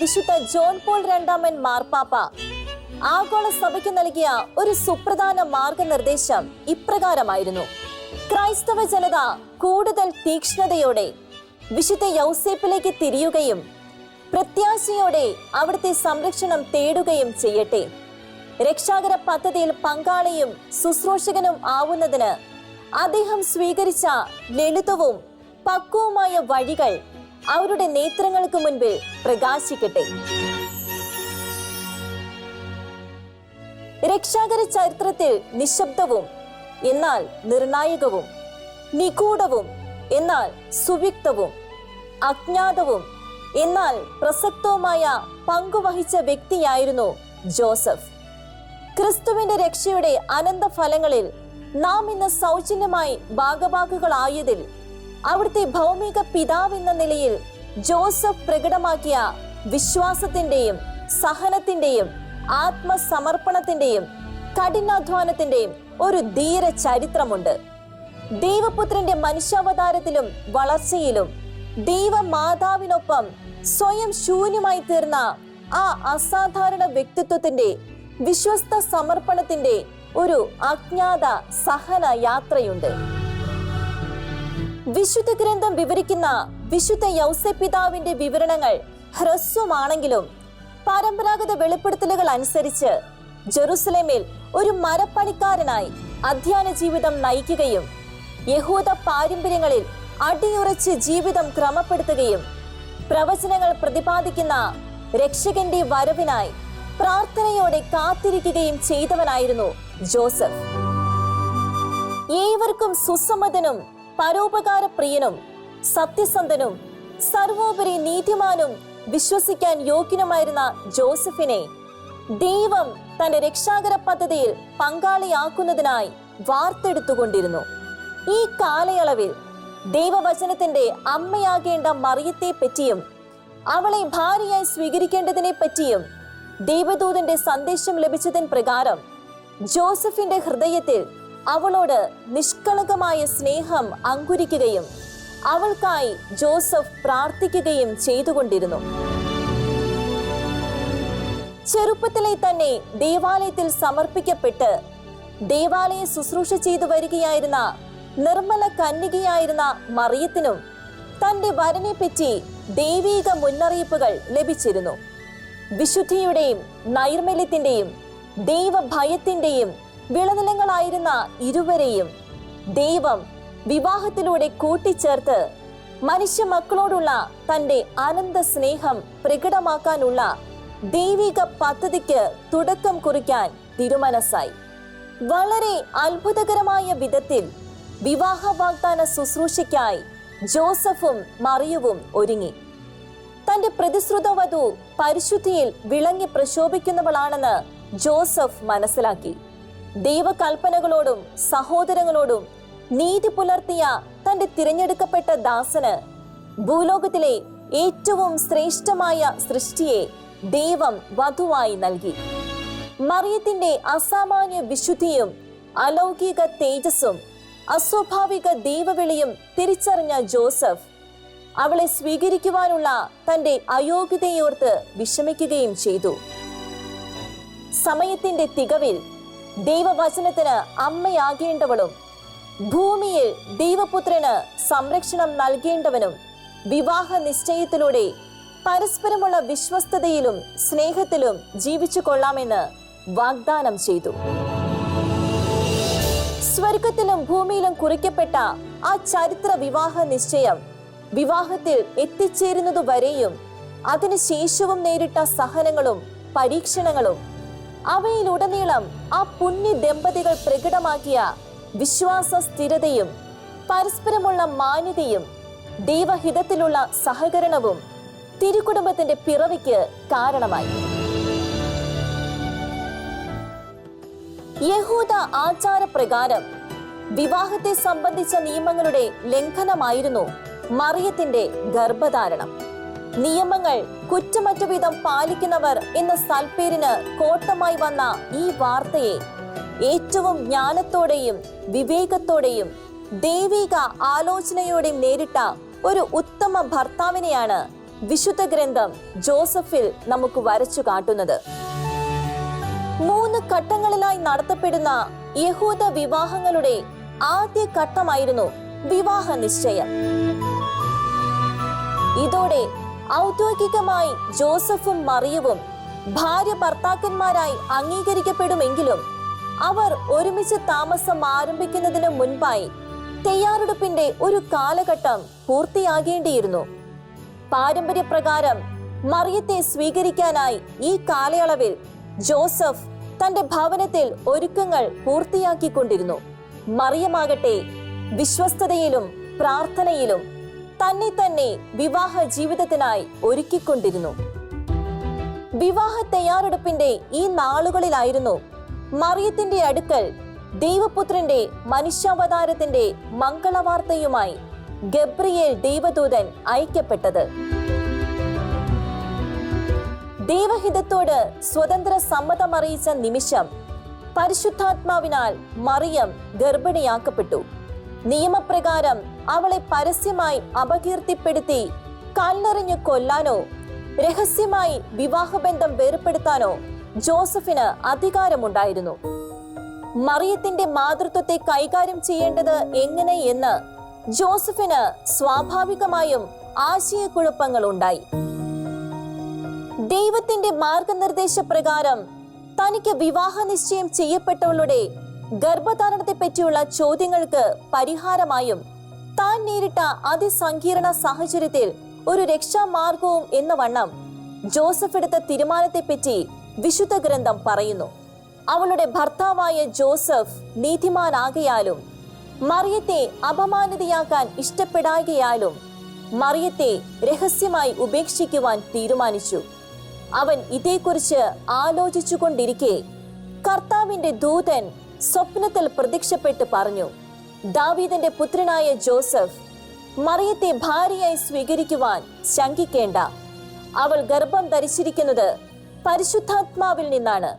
വിശുദ്ധ John Paul രണ്ടാമൻ മാർപ്പാപ്പ. ആഗോള സഭയ്ക്ക് നൽകിയ ഒരു സുപ്രധാന മാർഗനിർദ്ദേശം ഇപ്രകാരമായിരുന്നു. ക്രൈസ്തവ ജനത കൂടുതൽ തീക്ഷ്ണതയോടെ വിശുദ്ധ യൗസേപ്പിലേക്ക് തിരിയുകയും പ്രത്യാശയോടെ അവിടുത്തെ സംരക്ഷണം തേടുകയും ചെയ്യട്ടെ. രക്ഷാകര പദ്ധതിയിൽ പങ്കാളിയും ശുശ്രൂഷകനും ആവുന്നതിന് അദ്ദേഹം സ്വീകരിച്ച ലളിതവും പക്വവുമായ വഴികൾ അവരുടെ നേത്രങ്ങൾക്ക് മുൻപിൽ പ്രകാശിക്കട്ടെ. രക്ഷാകര ചരിത്രത്തിൽ നിശബ്ദവും എന്നാൽ നിർണായകവും നിഗൂഢവും എന്നാൽ സുവിക്തവും അജ്ഞാതവും എന്നാൽ പ്രസക്തവുമായ പങ്കുവഹിച്ച വ്യക്തിയായിരുന്നു ജോസഫ്. ക്രിസ്തുവിന്റെ രക്ഷയുടെ അനന്ത ഫലങ്ങളിൽ നാം ഇന്ന് സൗജന്യമായി ഭാഗഭാഗുകളായതിൽ അവിടുത്തെ ഭൗമിക പിതാവ് എന്ന നിലയിൽ ജോസഫ് പ്രകടമാക്കിയ വിശ്വാസത്തിന്റെയും സഹനത്തിന്റെയും ആത്മസമർപ്പണത്തിന്റെയും കഠിനാധ്വാനത്തിന്റെയും ഒരു ധീര ചരിത്രമുണ്ട്. ദൈവപുത്രന്റെ മനുഷ്യാവതാരത്തിലും വളർച്ചയിലും ദൈവമാതാവിനൊപ്പം സ്വയം ശൂന്യമായി തീർന്ന ആ അസാധാരണ വ്യക്തിത്വത്തിന്റെ വിശ്വസ്ത സമർപ്പണത്തിന്റെ ഒരു അജ്ഞാത സഹന യാത്രയുണ്ട് വിശുദ്ധ ഗ്രന്ഥം വിവരിക്കുന്ന വിശുദ്ധ യൗസപിതാവിന്റെ വിവരണങ്ങൾ ഹ്രസ്വമാണെങ്കിലും പരമ്പരാഗത വെളിപ്പെടുത്തലുകൾ അനുസരിച്ച് ജെറുസലേമിൽ ഒരു മരപ്പണിക്കാരനായി അധ്യയന ജീവിതം നയിക്കുകയും യഹൂദ പാരമ്പര്യങ്ങളിൽ അടിയുറച്ച് ജീവിതം ക്രമപ്പെടുത്തുകയും പ്രവചനങ്ങൾ പ്രതിപാദിക്കുന്ന രക്ഷകന്റെ വരവിനായി പ്രാർത്ഥനയോടെ കാത്തിരിക്കുകയും ചെയ്തവനായിരുന്നു ജോസഫ്. ഏവർക്കും സുസമ്മതനും പരോപകാരപ്രിയനും സത്യസന്ധനും സർവോപരി നീതിമാനും വിശ്വസിക്കാൻ യോഗ്യനുമായിരുന്ന ജോസഫിനെ ദൈവം തന്റെ രക്ഷാകര പദ്ധതിയിൽ പങ്കാളിയാക്കുന്നതിനായി വാർത്തെടുത്തുകൊണ്ടിരുന്നു. ഈ കാലയളവിൽ ദൈവവചനത്തിന്റെ അമ്മയാകേണ്ട മറിയത്തെ പറ്റിയും അവളെ ഭാര്യയായി സ്വീകരിക്കേണ്ടതിനെ പറ്റിയും ദൈവദൂതന്റെ സന്ദേശം ലഭിച്ചതിൻ പ്രകാരം ജോസഫിന്റെ ഹൃദയത്തിൽ അവളോട് നിഷ്കളങ്കമായ സ്നേഹം അങ്കുരിക്കുകയും അവൾക്കായി ജോസഫ് പ്രാർത്ഥിക്കുകയും ചെയ്തുകൊണ്ടിരുന്നു. ചെറുപ്പത്തിലെ തന്നെ ദേവാലയത്തിൽ സമർപ്പിക്കപ്പെട്ട് ദേവാലയ ശുശ്രൂഷ ചെയ്തു വരികയായിരുന്ന നിർമ്മല കന്യകയായിരുന്ന മറിയത്തിനും തന്റെ വരനെ പറ്റി ദൈവീക മുന്നറിയിപ്പുകൾ ലഭിച്ചിരുന്നു. വിശുദ്ധിയുടെയും നൈർമല്യത്തിന്റെയും ദൈവഭയത്തിന്റെയും വിളനിലങ്ങളായിരുന്ന ഇരുവരെയും ദൈവം വിവാഹത്തിലൂടെ കൂട്ടിച്ചേർത്ത് മനുഷ്യ മക്കളോടുള്ള തന്റെ അനന്ത സ്നേഹം പ്രകടമാക്കാനുള്ള ദൈവിക പദ്ധതിക്ക് തുടക്കം കുറിക്കാൻ തിരുമനസ്സായി. വളരെ അത്ഭുതകരമായ വിധത്തിൽ വിവാഹ വാഗ്ദാന ശുശ്രൂഷയ്ക്കായി ജോസഫും മറിയവും ഒരുങ്ങി. തന്റെ പ്രതിശ്രുത വധു പരിശുദ്ധിയിൽ വിളങ്ങി പ്രശോഭിക്കുന്നവളാണെന്ന് ജോസഫ് മനസ്സിലാക്കി. ദൈവകൽപ്പനകളോടും സഹോദരങ്ങളോടും നീതി പുലർത്തിയ തന്റെ തിരഞ്ഞെടുക്കപ്പെട്ട ദാസന് ഭൂലോകത്തിലെ ഏറ്റവും ശ്രേഷ്ഠമായ സൃഷ്ടിയെ ദൈവം വധുവായി നൽകി. മറിയത്തിന്റെ അസാമാന്യ വിശുദ്ധിയും അലൗകിക തേജസ്സും അസ്വാഭാവിക ദൈവവിളിയും തിരിച്ചറിഞ്ഞ ജോസഫ് അവളെ സ്വീകരിക്കുവാനുള്ള തന്റെ അയോഗ്യതയോർത്ത് വിഷമിക്കുകയും ചെയ്തു. സമയത്തിന്റെ തികവിൽ ദൈവവചനത്തിന് അമ്മയാകേണ്ടവളും ഭൂമിയിൽ ദൈവപുത്രന് സംരക്ഷണം നൽകേണ്ടവനും വിവാഹ നിശ്ചയത്തിലൂടെ പരസ്പരമുള്ള വിശ്വസ്തതയിലും സ്നേഹത്തിലും ജീവിച്ചു കൊള്ളാമെന്ന് വാഗ്ദാനം ചെയ്തു. സ്വർഗത്തിലും ഭൂമിയിലും കുറിക്കപ്പെട്ട ആ ചരിത്ര വിവാഹ നിശ്ചയം വിവാഹത്തിൽ എത്തിച്ചേരുന്നതുവരെയും അതിനുശേഷവും നേരിട്ട സഹനങ്ങളും പരീക്ഷണങ്ങളും അവയിലുടനീളം ആ പുണ്യ ദമ്പതികൾ പ്രകടമാക്കിയ വിശ്വാസ സ്ഥിരതയും പരസ്പരമുള്ള മാന്യതയും ദൈവഹിതത്തിലുള്ള സഹകരണവും തിരുക്കുടുംബത്തിന്റെ പിറവിക്ക് കാരണമായി. യഹൂദ ആചാരപ്രകാരം വിവാഹത്തെ സംബന്ധിച്ച നിയമങ്ങളുടെ ലംഘനമായിരുന്നു മറിയത്തിന്റെ ഗർഭധാരണം. നിയമങ്ങൾ കുറ്റമറ്റ വിധം പാലിക്കുന്നവർ എന്ന സൽപ്പേരിന് കോട്ടമായി വന്ന ഈ വാർത്തയെ ഏറ്റവും ജ്ഞാനത്തോടെയും വിവേകത്തോടെയും ദൈവിക ആലോചനയോടെയും നേരിട്ട ഒരു ഉത്തമ ഭർത്താവിനെയാണ് വിശുദ്ധ ഗ്രന്ഥം ജോസഫിൽ നമുക്ക് വരച്ചു കാട്ടുന്നത്. മൂന്ന് ഘട്ടങ്ങളിലായി നടത്തപ്പെടുന്ന യഹൂദ വിവാഹങ്ങളുടെ ആദ്യ ഘട്ടമായിരുന്നു വിവാഹ നിശ്ചയം. ഇതോടെ ഔദ്യോഗികമായി ജോസഫും മറിയവും ഭാര്യ ഭർത്താക്കന്മാരായി അംഗീകരിക്കപ്പെടുമെങ്കിലും അവർ ഒരുമിച്ച് താമസം ആരംഭിക്കുന്നതിന് മുൻപായി തയ്യാറെടുപ്പിന്റെ ഒരു കാലഘട്ടം പൂർത്തിയാകേണ്ടിയിരുന്നു. പാരമ്പര്യപ്രകാരം മറിയത്തെ സ്വീകരിക്കാനായി ഈ കാലയളവിൽ ജോസഫ് തന്റെ ഭവനത്തിൽ ഒരുക്കങ്ങൾ പൂർത്തിയാക്കിക്കൊണ്ടിരുന്നു. മറിയമാകട്ടെ വിശ്വസ്തതയിലും പ്രാർത്ഥനയിലും തന്നെ തന്നെ വിവാഹ ജീവിതത്തിനായി ഒരുക്കിക്കൊണ്ടിരുന്നു. വിവാഹ തയ്യാറെടുപ്പിന്റെ ഈ നാളുകളിലായിരുന്നു മറിയത്തിന്റെ അടുക്കൽ ദൈവപുത്രന്റെ മനുഷ്യാവതാരത്തിന്റെ മംഗളവാർത്തയുമായി ഗബ്രിയേൽ ദൈവദൂതൻ അയക്കപ്പെട്ടത്. ദൈവഹിതത്തോട് സ്വതന്ത്ര സമ്മതമറിയിച്ച നിമിഷം പരിശുദ്ധാത്മാവിനാൽ മറിയം ഗർഭിണിയാക്കപ്പെട്ടു. നിയമപ്രകാരം അവളെ പരസ്യമായി അപകീർത്തിപ്പെടുത്തി കല്ലെറിഞ്ഞു കൊല്ലാനോ രഹസ്യമായി വിവാഹബന്ധം വേർപ്പെടുത്താനോ ജോസഫിന് അധികാരമുണ്ടായിരുന്നു. മറിയത്തിന്റെ മാതൃത്വത്തെ കൈകാര്യം ചെയ്യേണ്ടത് എങ്ങനെ എന്ന് ജോസഫിന് സ്വാഭാവികമായും ആശയക്കുഴപ്പങ്ങൾ ഉണ്ടായി ദൈവത്തിന്റെ മാർഗനിർദ്ദേശ പ്രകാരം തനിക്ക് വിവാഹ നിശ്ചയം ചെയ്യപ്പെട്ടവളുടെ ഗർഭധാരണത്തെ പറ്റിയുള്ള ചോദ്യങ്ങൾക്ക് പരിഹാരമായും താൻ നേരിട്ട അതിസങ്കീർണ സാഹചര്യത്തിൽ ഒരു രക്ഷാമാർഗവും എന്ന വണ്ണം ജോസഫ് എടുത്ത തീരുമാനത്തെപ്പറ്റി വിശുദ്ധ ഗ്രന്ഥം പറയുന്നു. അവളുടെ ഭർത്താവായ ജോസഫ് നീതിമാനാകയാലും മറിയത്തെ അപമാനിതയാക്കാൻ ഇഷ്ടപ്പെടാകയാലും മറിയത്തെ രഹസ്യമായി ഉപേക്ഷിക്കുവാൻ തീരുമാനിച്ചു. അവൻ ഇതേക്കുറിച്ച് ആലോചിച്ചുകൊണ്ടിരിക്കെ കർത്താവിന്റെ ദൂതൻ സ്വപ്നത്തിൽ പ്രത്യക്ഷപ്പെട്ട് പറഞ്ഞു ദാവീദിന്റെ പുത്രനായ ജോസഫ് മറിയത്തെ ഭാര്യയായി സ്വീകരിക്കുവാൻ ശങ്കിക്കേണ്ട. അവൾ ഗർഭം ധരിച്ചിരിക്കുന്നത് പരിശുദ്ധാത്മാവിൽ നിന്നാണ്.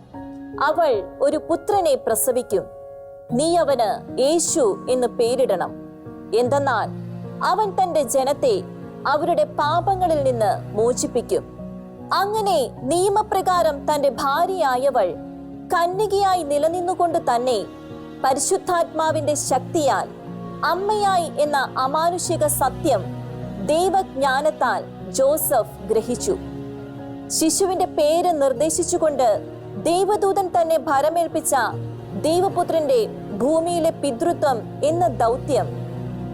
അവൾ ഒരു പുത്രനെ പ്രസവിക്കും. നീ അവന് യേശു എന്ന് പേരിടണം. എന്തെന്നാൽ അവൻ തന്റെ ജനത്തെ അവരുടെ പാപങ്ങളിൽ നിന്ന് മോചിപ്പിക്കും. അങ്ങനെ നിയമപ്രകാരം തന്റെ ഭാര്യയായവൾ കന്യകയായി നിലനിന്നുകൊണ്ട് തന്നെ പരിശുദ്ധാത്മാവിന്റെ ശക്തിയാൽ അമ്മയായി എന്ന അമാനുഷിക സത്യം ദൈവജ്ഞാനത്താൽ ജോസഫ് ഗ്രഹിച്ചു. ശിശുവിന്റെ പേര് നിർദ്ദേശിച്ചുകൊണ്ട് ദൈവദൂതൻ തന്നെ ഭരമേൽപ്പിച്ച ദൈവപുത്രന്റെ ഭൂമിയിലെ പിതൃത്വം എന്ന ദൗത്യം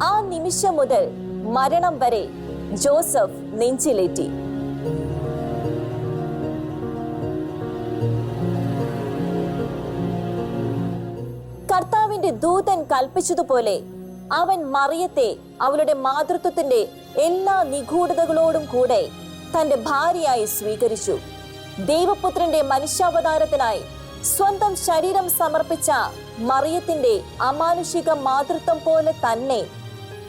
ആ നിമിഷം മുതൽ മരണം വരെ ജോസഫ് നെഞ്ചിലേറ്റി. കർത്താവിന്റെ ദൂതൻ കൽപ്പിച്ചതുപോലെ അവൻ മറിയത്തെ അവളുടെ മാതൃത്വത്തിന്റെ എല്ലാ നിഗൂഢതകളോടും കൂടെ തന്റെ ഭാര്യയായി സ്വീകരിച്ചു. ദൈവപുത്രന്റെ മനുഷ്യാവതാരത്തിനായി സ്വന്തം ശരീരം സമർപ്പിച്ച മറിയത്തിന്റെ അമാനുഷിക മാതൃത്വം പോലെ തന്നെ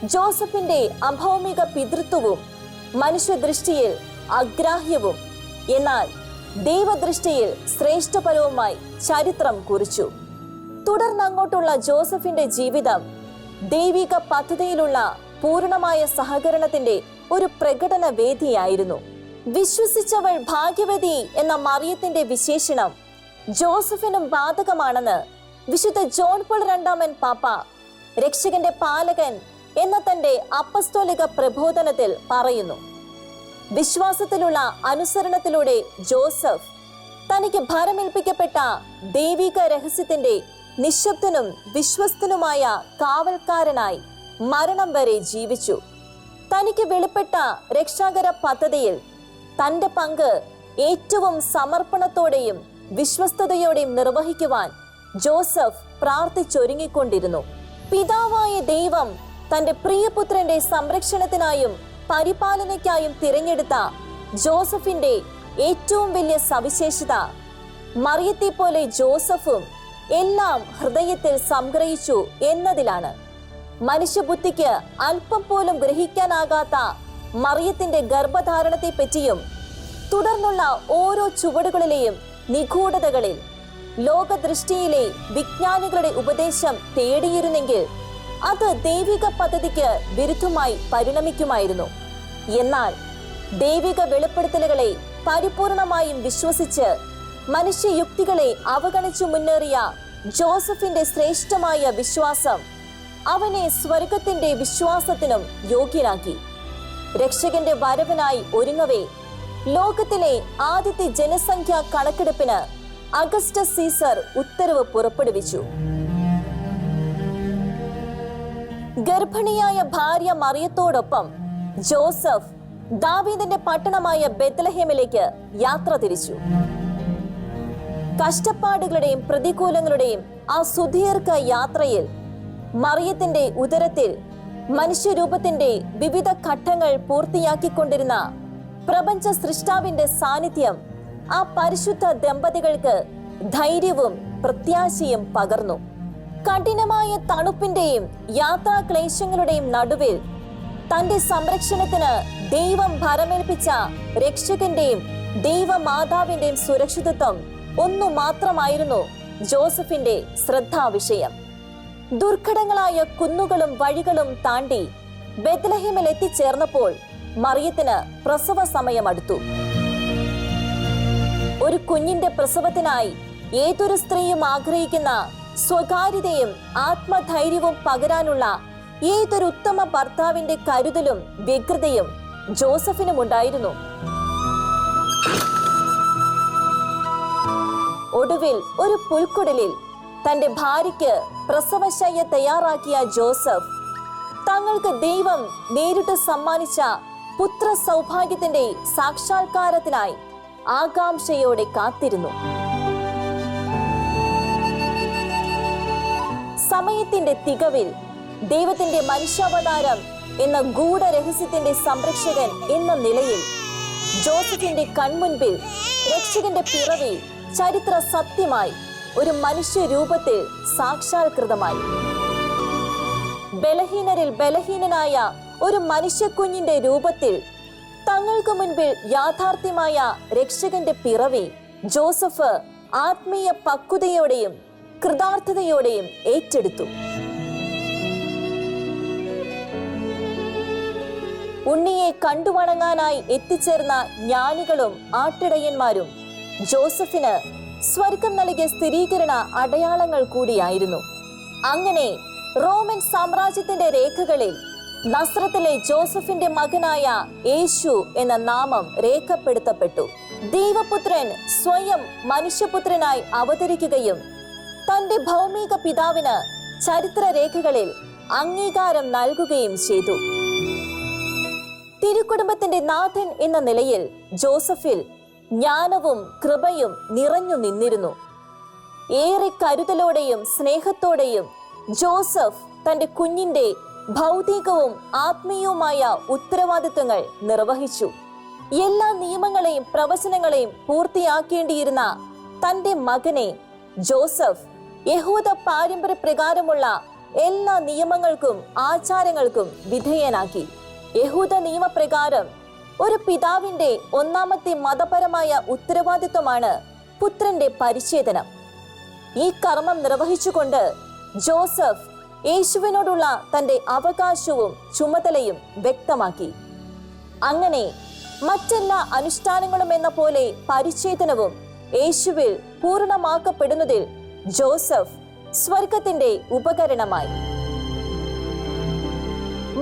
ജോസഫിന്റെ അഭൗമിക പിതൃത്വവും മനുഷ്യദൃഷ്ടിയിൽ അഗ്രാഹ്യവും എന്നാൽ ദൈവദൃഷ്ടിയിൽ ശ്രേഷ്ഠപരവുമായി ചരിത്രം കുറിച്ചു. തുടർന്ന് അങ്ങോട്ടുള്ള ജോസഫിന്റെ ജീവിതം ദൈവിക പദ്ധതിയിലുള്ള പൂർണമായ സഹകരണത്തിന്റെ ഒരു പ്രകടന വേദിയായിരുന്നു. വിശ്വസിച്ചവൾ ഭാഗ്യവതി എന്ന മറിയത്തിന്റെ വിശേഷണം ജോസഫിനും ബാധകമാണെന്ന് വിശുദ്ധ ജോൺ പോൾ രണ്ടാമൻ പാപ്പ രക്ഷകന്റെ പാലകൻ എന്ന തന്റെ അപ്പസ്തോലിക പ്രബോധനത്തിൽ പറയുന്നു. വിശ്വാസത്തിലുള്ള അനുസരണത്തിലൂടെ ജോസഫ് തനിക്ക് ഭരമേൽപ്പിക്കപ്പെട്ട ദൈവിക രഹസ്യത്തിന്റെ നിശബ്ദനും വിശ്വസ്തനുമായ കാവൽക്കാരനായി മരണം വരെ ജീവിച്ചു. തനിക്ക് വെളിപ്പെട്ട രക്ഷാകര പദ്ധതിയിൽ തന്റെ പങ്ക് ഏറ്റവും സമർപ്പണത്തോടെയും വിശ്വസ്തയോടെയും നിർവഹിക്കുവാൻ ജോസഫ് പ്രാർത്ഥിച്ചൊരുങ്ങിക്കൊണ്ടിരുന്നു. പിതാവായ ദൈവം തന്റെ പ്രിയപുത്രന്റെ സംരക്ഷണത്തിനായും പരിപാലനയ്ക്കായും തിരഞ്ഞെടുത്ത ജോസഫിന്റെ ഏറ്റവും വലിയ സവിശേഷത മറിയത്തെ പോലെ ജോസഫും എല്ലാം ഹൃദയത്തിൽ സംഗ്രഹിച്ചു എന്നതിലാണ്. മനുഷ്യബുദ്ധിക്ക് അല്പം പോലും ഗ്രഹിക്കാനാകാത്ത മറിയത്തിന്റെ ഗർഭധാരണത്തെ പറ്റിയും തുടർന്നുള്ള ഓരോ ചുവടുകളിലെയും നിഗൂഢതകളിൽ ലോകദൃഷ്ടിയിലെ വിജ്ഞാനികളുടെ ഉപദേശം തേടിയിരുന്നെങ്കിൽ അത് ദൈവിക പദ്ധതിക്ക് വിരുദ്ധമായി പരിണമിക്കുമായിരുന്നു. എന്നാൽ ദൈവിക വെളിപ്പെടുത്തലുകളെ പരിപൂർണമായും വിശ്വസിച്ച് മനുഷ്യയുക്തികളെ അവഗണിച്ചു മുന്നേറിയ ജോസഫിന്റെ ശ്രേഷ്ഠമായ വിശ്വാസം അവനെ സ്വർഗത്തിന്റെ വിശ്വാസത്തിനും യോഗ്യനാക്കി. രക്ഷകന്റെ വരവിനായി ഒരുങ്ങവേ ലോകത്തിലെ ആദ്യത്തെ ജനസംഖ്യാ കണക്കെടുപ്പിന് അഗസ്റ്റസ് സീസർ ഉത്തരവ് പുറപ്പെടുവിച്ചു. ഗർഭിണിയായ ഭാര്യ മറിയത്തോടൊപ്പം ജോസഫ് ദാവീദിന്റെ പട്ടണമായ ബെത്ലഹേമിലേക്ക് യാത്ര തിരിച്ചു. കഷ്ടപ്പാടുകളുടെയും പ്രതികൂലങ്ങളുടെയും ആ സുദീർഘ യാത്രയിൽ മറിയത്തിന്റെ ഉദരത്തിൽ മനുഷ്യരൂപത്തിന്റെ വിവിധ ഘട്ടങ്ങൾ പൂർത്തിയാക്കിക്കൊണ്ടിരുന്ന പ്രപഞ്ച സൃഷ്ടാവിന്റെ സാന്നിധ്യം ആ പരിശുദ്ധ ദമ്പതികൾക്ക് ധൈര്യവും പ്രത്യാശയും പകർന്നു. കഠിനമായ തണുപ്പിന്റെയും യാത്രാക്ലേശങ്ങളുടെയും നടുവിൽ തന്റെ സംരക്ഷണത്തിന് ദൈവം ഭരമേൽപ്പിച്ച രക്ഷകന്റെയും ദൈവമാതാവിന്റെയും സുരക്ഷിതത്വം ഒന്നു മാത്രമായിരുന്നു ജോസഫിന്റെ ശ്രദ്ധാവിഷയം. ദുർഘടങ്ങളായ കുന്നുകളും വഴികളും താണ്ടി ബെത്ലഹിമിൽ എത്തിച്ചേർന്നപ്പോൾ മറിയത്തിന് പ്രസവ സമയം അടുത്തു ഒരു കുഞ്ഞിന്റെ പ്രസവത്തിനായി ഏതൊരു സ്ത്രീയും ആഗ്രഹിക്കുന്ന സ്വകാര്യതയും ആത്മധൈര്യവും പകരാനുള്ള ഏതൊരു ഉത്തമ ഭർത്താവിന്റെ കരുതലും വ്യഗ്രതയും ജോസഫിനും ഉണ്ടായിരുന്നു ഒടുവിൽ ഒരു പുൽക്കുടലിൽ തന്റെ ഭാര്യയ്ക്ക് പ്രസവശയ്യ തയ്യാറാക്കിയ ജോസഫ് തങ്ങൾക്ക് ദൈവം നേരിട്ട് സമ്മാനിച്ച പുത്ര സൗഭാഗ്യത്തിന്റെ സാക്ഷാത്കാരത്തിനായി ആകാംക്ഷയോടെ കാത്തിരുന്നു. സമയത്തിന്റെ തികവിൽ ദൈവത്തിന്റെ മനുഷ്യാവതാരം എന്ന ഗൂഢരഹസ്യത്തിന്റെ സംരക്ഷകൻ എന്ന നിലയിൽ ജോസഫിന്റെ കൺമുൻപിൽ രക്ഷകന്റെ പിറവി ചരിത്ര സത്യമായി ഒരു മനുഷ്യ രൂപത്തിൽ സാക്ഷാത്കൃതമായി. ബലഹീനരിൽ ബലഹീനനായ ഒരു മനുഷ്യക്കുഞ്ഞിന്റെ രൂപത്തിൽ തങ്ങൾക്ക് മുൻപിൽ യാഥാർത്ഥ്യമായ രക്ഷകന്റെ പിറവി ജോസഫ് ആത്മീയ പക്വതയോടെയും കൃതാർത്ഥതയോടെയും ഏറ്റെടുത്തു. ഉണ്ണിയെ കണ്ടുവണങ്ങാനായി എത്തിച്ചേർന്ന ജ്ഞാനികളും ആട്ടിടയന്മാരും ജോസഫിന് സ്വർഗം നൽകിയ സ്ഥിരീകരണ അടയാളങ്ങൾ കൂടിയായിരുന്നു. അങ്ങനെ റോമൻ സാമ്രാജ്യത്തിന്റെ രേഖകളിൽ നസ്രത്തിലെ ജോസഫിന്റെ മകനായ യേശു എന്ന നാമം രേഖപ്പെടുത്തപ്പെട്ടു. ദൈവപുത്രൻ സ്വയം മനുഷ്യപുത്രനായി അവതരിക്കുകയും തന്റെ ഭൗമിക പിതാവിന് ചരിത്ര രേഖകളിൽ അംഗീകാരം നൽകുകയും ചെയ്തു. തിരുക്കുടുംബത്തിന്റെ നാഥൻ എന്ന നിലയിൽ ജോസഫിൽ ജ്ഞാനവും കൃപയും നിറഞ്ഞു നിന്നിരുന്നു. ഏറെ കരുതലോടെയും സ്നേഹത്തോടെയും ജോസഫ് തന്റെ കുഞ്ഞിന്റെ ഭൗതികവും ആത്മീയവുമായ ഉത്തരവാദിത്വങ്ങൾ നിർവഹിച്ചു. എല്ലാ നിയമങ്ങളെയും പ്രവചനങ്ങളെയും പൂർത്തിയാക്കേണ്ടിയിരുന്ന തന്റെ മകനെ ജോസഫ് യഹൂദ പാരമ്പര്യ പ്രകാരമുള്ള എല്ലാ നിയമങ്ങൾക്കും ആചാരങ്ങൾക്കും വിധേയനാക്കി. യഹൂദ നിയമപ്രകാരം ഒരു പിതാവിന്റെ ഒന്നാമത്തെ മതപരമായ ഉത്തരവാദിത്വമാണ് പുത്രന്റെ പരിച്ഛേദനം. ഈ കർമ്മം നിർവഹിച്ചുകൊണ്ട് ജോസഫ് യേശുവിനോടുള്ള തന്റെ അവകാശവും ചുമതലയും വ്യക്തമാക്കി. അങ്ങനെ മറ്റെല്ലാ അനുഷ്ഠാനങ്ങളും എന്ന പോലെ പരിച്ഛേദനവും യേശുവിൽ പൂർണമാക്കപ്പെടുന്നതിൽ ജോസഫ് സ്വർഗത്തിന്റെ ഉപകരണമായി.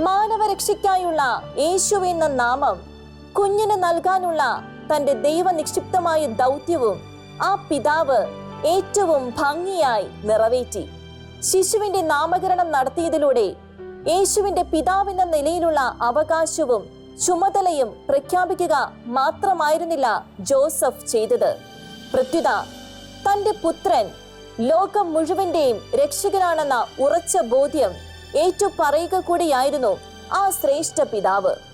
മാനവരക്ഷയ്ക്കായുള്ള യേശു എന്ന നാമം കുഞ്ഞിന് നൽകാനുള്ള തന്റെ ദൈവനിക്ഷിപ്തമായ ദൗത്യവും ആ പിതാവ് ഏറ്റവും ഭംഗിയായി നിറവേറ്റി. ശിശുവിന്റെ നാമകരണം നടത്തിയതിലൂടെ യേശുവിന്റെ പിതാവെന്ന നിലയിലുള്ള അവകാശവും ചുമതലയും പ്രഖ്യാപിക്കുക മാത്രമായിരുന്നില്ല ജോസഫ് ചെയ്തത്. പ്രത്യുത തന്റെ പുത്രൻ ലോകം മുഴുവന്റെയും രക്ഷകനാണെന്ന ഉറച്ച ബോധ്യം ഏറ്റു പറയുക കൂടിയായിരുന്നു ആ ശ്രേഷ്ഠ പിതാവ്.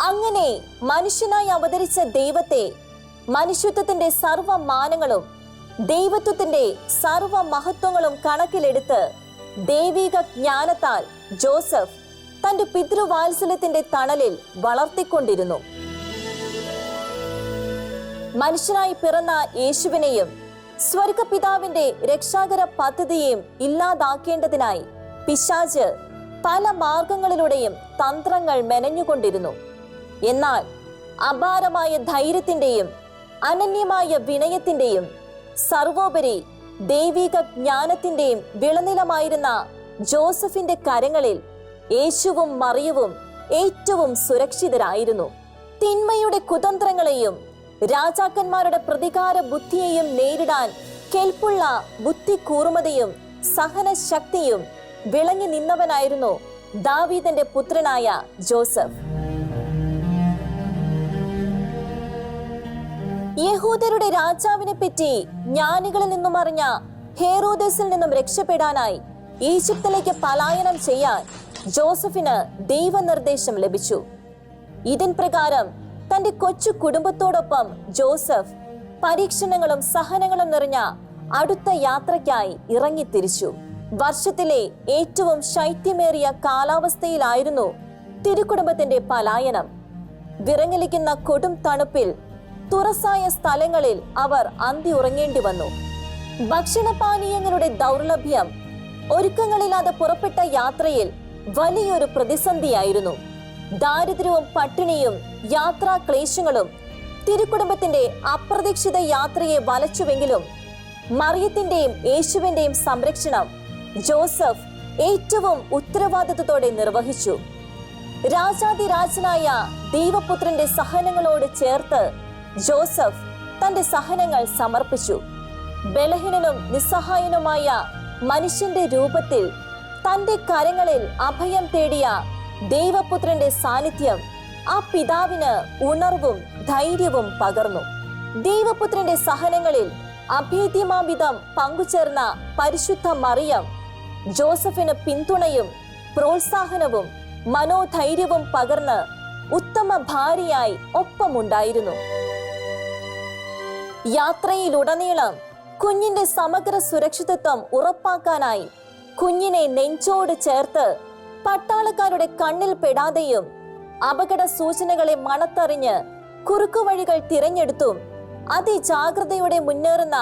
അങ്ങനെ മനുഷ്യനായി അവതരിച്ച ദൈവത്തെ മനുഷ്യത്വത്തിന്റെ സർവ മാനങ്ങളും ദൈവത്വത്തിന്റെ സർവ മഹത്വങ്ങളും കണക്കിലെടുത്ത് ദൈവിക ജ്ഞാനത്താൽ ജോസഫ് തന്റെ പിതൃവാത്സല്യത്തിന്റെ തണലിൽ വളർത്തിക്കൊണ്ടിരുന്നു. മനുഷ്യനായി പിറന്ന യേശുവിനെയും സ്വർഗപിതാവിന്റെ രക്ഷാകര പദ്ധതിയെയും ഇല്ലാതാക്കേണ്ടതിനായി പിശാജ് പല മാർഗങ്ങളിലൂടെയും തന്ത്രങ്ങൾ മെനഞ്ഞുകൊണ്ടിരുന്നു. എന്നാൽ അപാരമായ ധൈര്യത്തിന്റെയും അനന്യമായ വിനയത്തിന്റെയും സർവോപരി ദൈവിക ജ്ഞാനത്തിന്റെയും വിളനിലമായിരുന്ന ജോസഫിന്റെ കരങ്ങളിൽ യേശുവും മറിയവും ഏറ്റവും സുരക്ഷിതരായിരുന്നു. തിന്മയുടെ കുതന്ത്രങ്ങളെയും രാജാക്കന്മാരുടെ പ്രതികാര ബുദ്ധിയെയും നേരിടാൻ കെൽപ്പുള്ള ബുദ്ധി കൂർമ്മതയും സഹനശക്തിയും വിളങ്ങി നിന്നവനായിരുന്നു ദാവീദന്റെ പുത്രനായ ജോസഫ്. യഹൂദരുടെ രാജാവിനെ പറ്റി ജ്ഞാനികളിൽ നിന്നും അറിഞ്ഞ ഹേറോദസിൽ നിന്നും രക്ഷപ്പെടാനായി ഈജിപ്തിലേക്ക് പലായനം ചെയ്യാൻ ജോസഫിന് ദൈവനിർദ്ദേശം ലഭിച്ചു. ഇതിൻ പ്രകാരം തന്റെ കൊച്ചു കുടുംബത്തോടൊപ്പം ജോസഫ് പരീക്ഷണങ്ങളും സഹനങ്ങളും നിറഞ്ഞ അടുത്ത യാത്രയ്ക്കായി ഇറങ്ങിത്തിരിച്ചു. വർഷത്തിലെ ഏറ്റവും ശൈത്യമേറിയ കാലാവസ്ഥയിലായിരുന്നു തിരുക്കുടുംബത്തിന്റെ പലായനം. വിറങ്ങലിക്കുന്ന കൊടും തണുപ്പിൽ തുറസായ സ്ഥലങ്ങളിൽ അവർ അന്തി ഉറങ്ങേണ്ടി വന്നു. ഭക്ഷണപാനീയങ്ങളുടെ ദൗർലഭ്യം ഒരുക്കങ്ങളില്ലാതെ പുറപ്പെട്ട യാത്രയിൽ വലിയൊരു പ്രതിസന്ധിയായിരുന്നു. ദാരിദ്ര്യവും പട്ടിണിയും യാത്രാ ക്ലേശങ്ങളും തിരുക്കുടുംബത്തിന്റെ അപ്രതീക്ഷിത യാത്രയെ വലച്ചുവെങ്കിലും മറിയത്തിന്റെയും യേശുവിന്റെയും സംരക്ഷണം ജോസഫ് ഏറ്റവും ഉത്തരവാദിത്വത്തോടെ നിർവഹിച്ചു. രാജാതിരാജനായ ദൈവപുത്രന്റെ സഹനങ്ങളോട് ചേർത്ത് ജോസഫ് തന്റെ സഹനങ്ങൾ സമർപ്പിച്ചു. ബലഹീനനും നിസ്സഹായനുമായ മനുഷ്യന്റെ രൂപത്തിൽ തന്റെ കരങ്ങളിൽ അഭയം തേടിയ ദൈവപുത്രന്റെ സാന്നിധ്യം ആ പിതാവിന് ഉണർവും ധൈര്യവും പകർന്നു. ദൈവപുത്രന്റെ സഹനങ്ങളിൽ അഭേദ്യമാവിധം പങ്കുചേർന്ന പരിശുദ്ധ മറിയം ജോസഫിന് പിന്തുണയും പ്രോത്സാഹനവും മനോധൈര്യവും പകർന്ന് ഉത്തമ ഭാര്യയായി ഒപ്പമുണ്ടായിരുന്നു. യാത്രയിലുടനീളം കുഞ്ഞിന്റെ സമഗ്ര സുരക്ഷിതത്വം ഉറപ്പാക്കാനായി കുഞ്ഞിനെ നെഞ്ചോട് ചേർത്ത് പട്ടാളക്കാരുടെ കണ്ണിൽ പെടാതെയും അപകട സൂചനകളെ മണത്തറിഞ്ഞ് കുറുക്കുവഴികൾ തിരഞ്ഞെടുത്തും അതിജാഗ്രതയോടെ മുന്നേറുന്ന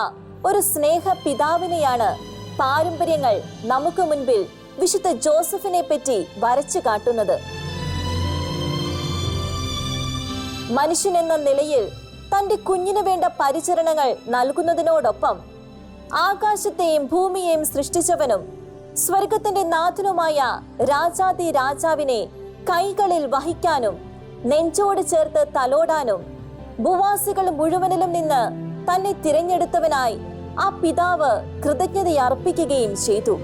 ഒരു സ്നേഹ പിതാവിനെയാണ് പാരമ്പര്യങ്ങൾ നമുക്ക് മുൻപിൽ വിശുദ്ധ ജോസഫിനെ പറ്റി വരച്ചു കാട്ടുന്നത്. മനുഷ്യനെന്ന നിലയിൽ തന്റെ കുഞ്ഞിന് വേണ്ട പരിചരണങ്ങൾ നൽകുന്നതിനോടൊപ്പം ആകാശത്തെയും ഭൂമിയെയും സൃഷ്ടിച്ചവനും സ്വർഗത്തിന്റെ നാഥനുമായ രാജാതി രാജാവിനെ കൈകളിൽ വഹിക്കാനും നെഞ്ചോട് ചേർത്ത് തലോടാനും ഭൂവാസികൾ മുഴുവനിലും നിന്ന് തന്നെ തിരഞ്ഞെടുത്തവനായി ആ പിതാവ് കൃതജ്ഞതയർപ്പിക്കുകയും ചെയ്തു.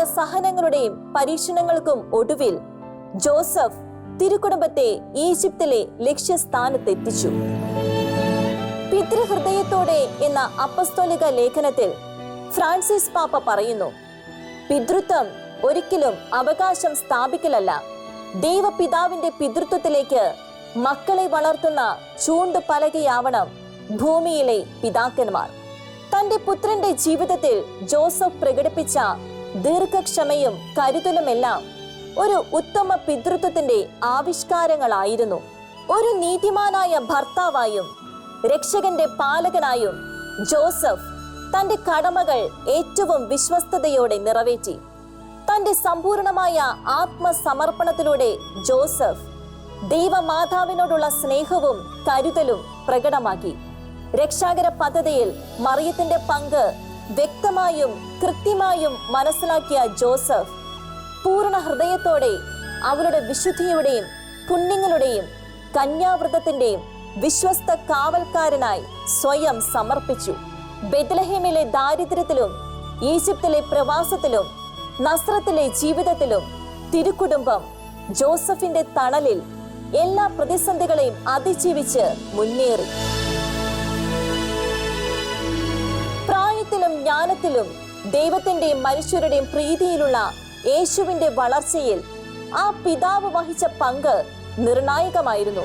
സുദീർഘമായ സഹനങ്ങളുടെയും പരീക്ഷണങ്ങൾക്കും ഒടുവിൽ ജോസഫ് തിരുക്കുടുംബത്തെ ഈജിപ്തിലെ ലക്ഷ്യസ്ഥാനത്തെത്തിച്ചു. പിതൃഹൃദയത്തോടെ എന്ന അപ്പസ്തോലിക ലേഖനത്തിൽ ഫ്രാൻസിസ് പാപ്പ പറയുന്നു പിതൃത്വം ഒരിക്കലും അവകാശം സ്ഥാപിക്കലല്ല. ദൈവപിതാവിന്റെ പിതൃത്വത്തിലേക്ക് മക്കളെ വളർത്തുന്ന ചൂണ്ട് പലകയാവണം ഭൂമിയിലെ പിതാക്കന്മാർ. തന്റെ പുത്രന്റെ ജീവിതത്തിൽ ജോസഫ് പ്രകടിപ്പിച്ച ദീർഘക്ഷമയും കരുതലുമെല്ലാം ഒരു ഉത്തമ പിതൃത്വത്തിന്റെ ആവിഷ്കാരങ്ങളായിരുന്നു. ഒരു നീതിമാനായ ഭർത്താവായും രക്ഷകന്റെ പാലകനായും ജോസഫ് തന്റെ കടമകൾ ഏറ്റവും വിശ്വസ്തയോടെ നിറവേറ്റി. തന്റെ സമ്പൂർണമായ ആത്മസമർപ്പണത്തിലൂടെ ജോസഫ് ദൈവമാതാവിനോടുള്ള സ്നേഹവും കരുതലും പ്രകടമാക്കി. രക്ഷാകര പദ്ധതിയിൽ മറിയത്തിന്റെ പങ്ക് വ്യക്തമായും കൃത്യമായും മനസ്സിലാക്കിയ ജോസഫ് പൂർണ ഹൃദയത്തോടെ അവരുടെ വിശുദ്ധിയുടെയും പുണ്യങ്ങളുടെയും കന്യാവ്രതത്തിന്റെയും വിശ്വസ്ത കാവൽക്കാരനായി സ്വയം സമർപ്പിച്ചു. ബെത്ലഹേമിലെ ദാരിദ്ര്യത്തിലും ഈജിപ്തിലെ പ്രവാസത്തിലും നസ്രത്തിലെ ജീവിതത്തിലും തിരുക്കുടുംബം ജോസഫിന്റെ തണലിൽ എല്ലാ പ്രതിസന്ധികളെയും അതിജീവിച്ച് മുന്നേറി. ജ്ഞാനത്തിലും ദൈവത്തിന്റെയും മനുഷ്യരുടെയും പ്രീതിയിലുള്ള യേശുവിന്റെ വളർച്ചയിൽ ആ പിതാവ് വഹിച്ച പങ്ക് നിർണായകമായിരുന്നു.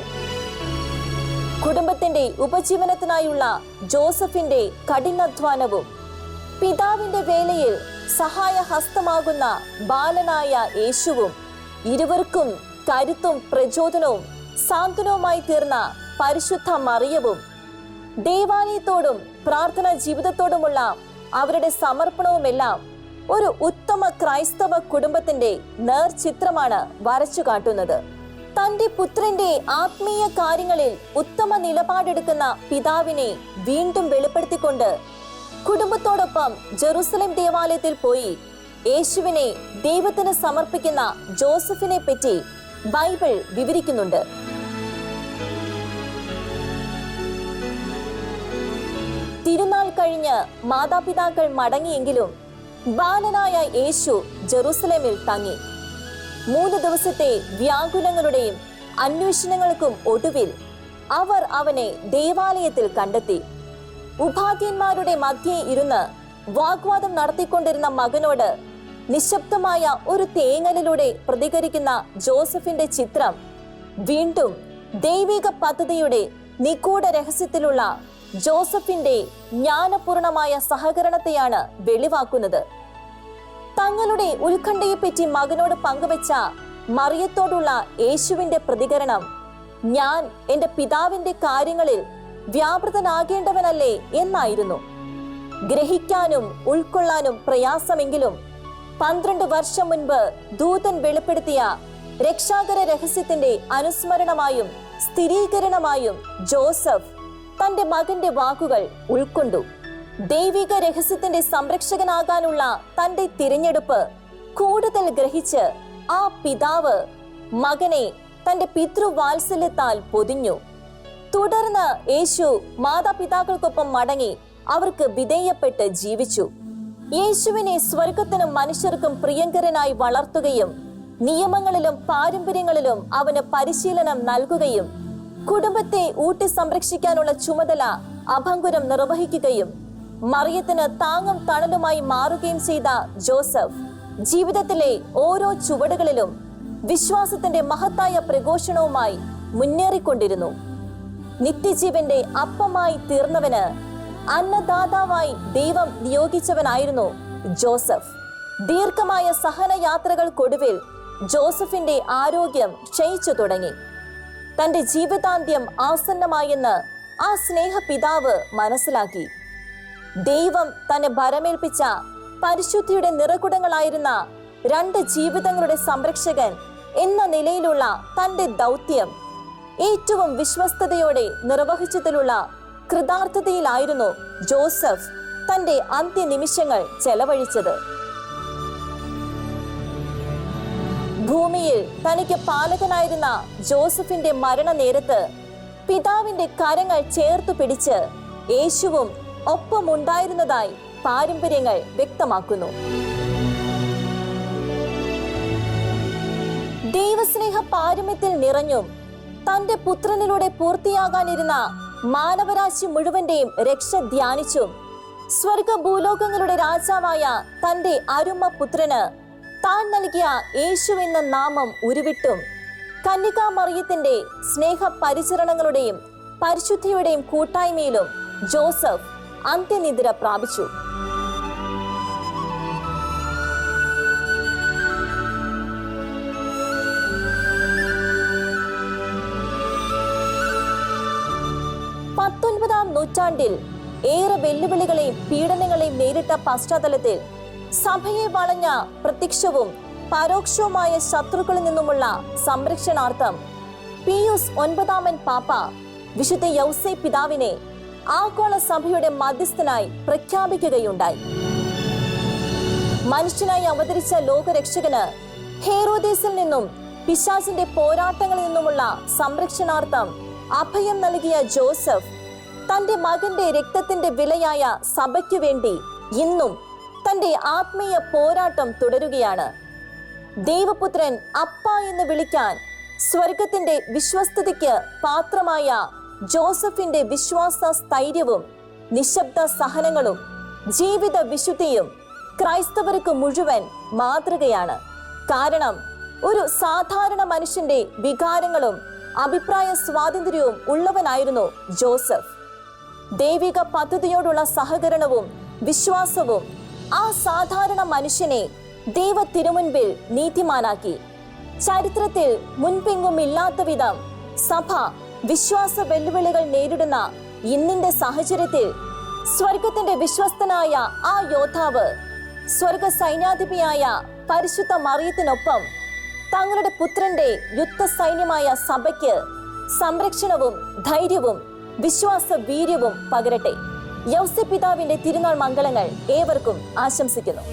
കുടുംബത്തിന്റെ ഉപജീവനത്തിനായുള്ള ജോസഫിന്റെ കഠിനാധ്വാനവും പിതാവിന്റെ വേലയിൽ സഹായഹസ്തമാകുന്ന ബാലനായ യേശുവും ഇരുവർക്കും കരുത്തും പ്രചോദനവും സാന്ത്വനവുമായി തീർന്ന പരിശുദ്ധ മറിയവും ദേവാലയത്തോടും പ്രാർത്ഥനാ ജീവിതത്തോടുമുള്ള അവരുടെ സമർപ്പണവുമെല്ലാം ഒരു ഉത്തമ ക്രൈസ്തവ കുടുംബത്തിന്റെ നേർചിത്രമാണ് വരച്ചു കാട്ടുന്നത്. തന്റെ പുത്രന്റെ ആത്മീയ കാര്യങ്ങളിൽ ഉത്തമ നിലപാടെടുക്കുന്ന പിതാവിനെ വീണ്ടും വെളിപ്പെടുത്തിക്കൊണ്ട് കുടുംബത്തോടൊപ്പം ജെറുസലേം ദേവാലയത്തിൽ പോയി യേശുവിനെ ദൈവത്തിന് സമർപ്പിക്കുന്ന ജോസഫിനെ പറ്റി ബൈബിൾ വിവരിക്കുന്നുണ്ട്. തിരുനാൾ കഴിഞ്ഞ് മാതാപിതാക്കൾ മടങ്ങിയെങ്കിലും ബാലനായ യേശു ജെറുസലേമിൽ തങ്ങി. മൂന്ന് ദിവസത്തെ വ്യാകുലങ്ങളുടെയും അന്വേഷണങ്ങൾക്കും ഒടുവിൽ അവർ അവനെ ദേവാലയത്തിൽ കണ്ടെത്തി. ഉപാധ്യന്മാരുടെ മധ്യേ ഇരുന്ന് വാഗ്വാദം നടത്തിക്കൊണ്ടിരുന്ന മകനോട് നിശബ്ദമായ ഒരു തേങ്ങലിലൂടെ പ്രതികരിക്കുന്ന ജോസഫിന്റെ ചിത്രം വീണ്ടും ദൈവിക പദ്ധതിയുടെ നിഗൂഢ രഹസ്യത്തിലുള്ള ജോസഫിന്റെ ജ്ഞാനപൂർണമായ സഹകരണത്തെയാണ് വെളിവാക്കുന്നത്. തങ്ങളുടെ ഉത്കണ്ഠയെപ്പറ്റി മകനോട് പങ്കുവെച്ച മറിയത്തോടുള്ള യേശുവിന്റെ പ്രതികരണം ഞാൻ എന്റെ പിതാവിന്റെ കാര്യങ്ങളിൽ വ്യാപൃതനാകേണ്ടവനല്ലേ എന്നായിരുന്നു. ഗ്രഹിക്കാനും ഉൾക്കൊള്ളാനും പ്രയാസമെങ്കിലും പന്ത്രണ്ട് വർഷം മുൻപ് ദൂതൻ വെളിപ്പെടുത്തിയ രക്ഷാകര രഹസ്യത്തിന്റെ അനുസ്മരണമായും സ്ഥിരീകരണമായും ജോസഫ് തന്റെ മകന്റെ വാക്കുകൾ ഉൾക്കൊണ്ടു. ദൈവിക രഹസ്യത്തിന്റെ സംരക്ഷകനാകാനുള്ള തന്റെ തിരഞ്ഞെടുപ്പ് കൂടുതൽ ഗ്രഹിച്ച് ആ പിതാവ് മകനെ തന്റെ പിതൃവാത്സല്യത്താൽ പൊതിഞ്ഞു. തുടർന്ന് യേശു മാതാപിതാക്കൾക്കൊപ്പം മടങ്ങി അവർക്ക് വിധേയപ്പെട്ട് ജീവിച്ചു. യേശുവിനെ സ്വർഗത്തിനും മനുഷ്യർക്കും പ്രിയങ്കരനായി വളർത്തുകയും നിയമങ്ങളിലും പാരമ്പര്യങ്ങളിലും അവന് പരിശീലനം നൽകുകയും കുടുംബത്തെ ഊട്ടി സംരക്ഷിക്കാനുള്ള ചുമതല അഭംഗുരം നിർവഹിക്കുകയും മറിയത്തിന് താങ്ങും തണലുമായി മാറുകയും ചെയ്ത ജോസഫ് ജീവിതത്തിലെ ഓരോ ചുവടുകളിലും വിശ്വാസത്തിന്റെ മഹത്തായ പ്രഘോഷണവുമായി മുന്നേറിക്കൊണ്ടിരുന്നു. നിത്യജീവന്റെ അപ്പമായി തീർന്നവന് അന്നദാതാവായി ദൈവം നിയോഗിച്ചവനായിരുന്നു ജോസഫ്. ദീർഘമായ സഹനയാത്രകൾക്കൊടുവിൽ ജോസഫിന്റെ ആരോഗ്യം ക്ഷയിച്ചു തുടങ്ങി. തന്റെ ജീവിതാന്ത്യം ആസന്നമായെന്ന് ആ സ്നേഹ പിതാവ് മനസ്സിലാക്കി. ദൈവം തന്നെ ഭരമേൽപ്പിച്ച പരിശുദ്ധിയുടെ നിറകുടങ്ങളായിരുന്ന രണ്ട് ജീവിതങ്ങളുടെ സംരക്ഷകൻ എന്ന നിലയിലുള്ള തന്റെ ദൗത്യം ഏറ്റവും വിശ്വസ്തയോടെ നിർവഹിച്ചതിലുള്ള കൃതാർത്ഥതയിലായിരുന്നു ജോസഫ് തന്റെ അന്ത്യനിമിഷങ്ങൾ ചെലവഴിച്ചത്. ഭൂമിയിൽ തനിക്ക് പാലകനായിരുന്ന ജോസഫിന്റെ മരണ നേരത്ത് പിതാവിന്റെ കരങ്ങൾ ചേർത്തു പിടിച്ച് യേശുവും ഒപ്പമുണ്ടായിരുന്നതായി പാരമ്പര്യങ്ങൾ വ്യക്തമാക്കുന്നു. ദൈവസ്നേഹ പാരമ്യത്തിൽ നിറഞ്ഞും തന്റെ പുത്രനിലൂടെ പൂർത്തിയാകാനിരുന്ന മാനവരാശി മുഴുവന്റെയും രക്ഷ ധ്യാനിച്ചും സ്വർഗ ഭൂലോകങ്ങളുടെ രാജാവായ തന്റെ അരുമ പുത്രന് താൻ നൽകിയ യേശു എന്ന നാമം ഉരുവിട്ടും. കന്യകാമറിയത്തിന്റെ സ്നേഹ പരിചരണങ്ങളുടെയും പരിശുദ്ധിയുടെയും കൂട്ടായ്മയിലും ജോസഫ് അന്ത്യനിദ്ര പ്രാപിച്ചു. പത്തൊൻപതാം നൂറ്റാണ്ടിൽ ഏറെ വെല്ലുവിളികളെയും പീഡനങ്ങളെയും നേരിട്ട പശ്ചാത്തലത്തിൽ സഭയെ വളഞ്ഞ പ്രത്യക്ഷവും പരോക്ഷവുമായ ശത്രുക്കളിൽ നിന്നുമുള്ള സംരക്ഷണാർത്ഥം പിയൂസ് ഒൻപതാമൻ പാപ്പ വിശുദ്ധ യൗസെ പിതാവിനെ ആഗോള സഭയുടെ മധ്യസ്ഥനായി പ്രഖ്യാപിക്കുകയുണ്ടായി. മനുഷ്യനായി അവതരിച്ച ലോകരക്ഷകന് ഹേറോദേസിൽ നിന്നും പിശാചിന്റെ പോരാട്ടങ്ങളിൽ നിന്നുമുള്ള സംരക്ഷണാർത്ഥം അഭയം നൽകിയ ജോസഫ് തന്റെ മകന്റെ രക്തത്തിന്റെ വിലയായ സഭയ്ക്കു വേണ്ടി ഇന്നും തന്റെ ആത്മീയ പോരാട്ടം തുടരുകയാണ്. ദൈവപുത്രൻ അപ്പ എന്ന് വിളിക്കാൻ സ്വർഗത്തിന്റെ വിശ്വസ്തതയ്ക്ക് പാത്രമായ ജോസഫിന്റെ വിശ്വാസ സ്ഥൈര്യവും നിശബ്ദ സഹനങ്ങളും ജീവിത വിശുദ്ധിയും ക്രൈസ്തവർക്ക് മുഴുവൻ മാതൃകയാണ്. കാരണം ഒരു സാധാരണ മനുഷ്യന്റെ വികാരങ്ങളും അഭിപ്രായ സ്വാതന്ത്ര്യവും ഉള്ളവനായിരുന്നു ജോസഫ്. ദൈവിക പദ്ധതിയോടുള്ള സഹകരണവും വിശ്വാസവും ആ സാധാരണ മനുഷ്യനെ ദൈവ തിരുമുൻപിൽ നീതിമാനാക്കി. ചരിത്രത്തിൽ മുൻപെങ്ങും ഇല്ലാത്ത വിധം സഭ വിശ്വാസ വെല്ലുവിളികൾ നേരിടുന്ന ഇന്നിന്റെ സാഹചര്യത്തിൽ സ്വർഗത്തിന്റെ വിശ്വസ്തനായ ആ യോദ്ധാവ് സ്വർഗ സൈന്യാധിപിയായ പരിശുദ്ധ മറിയത്തിനൊപ്പം തങ്ങളുടെ പുത്രന്റെ യുദ്ധ സൈന്യമായ സഭയ്ക്ക് സംരക്ഷണവും ധൈര്യവും വിശ്വാസ വീര്യവും പകരട്ടെ. യൗസപിതാവിന്റെ തിരുനാൾ മംഗളങ്ങൾ ഏവർക്കും ആശംസിക്കുന്നു.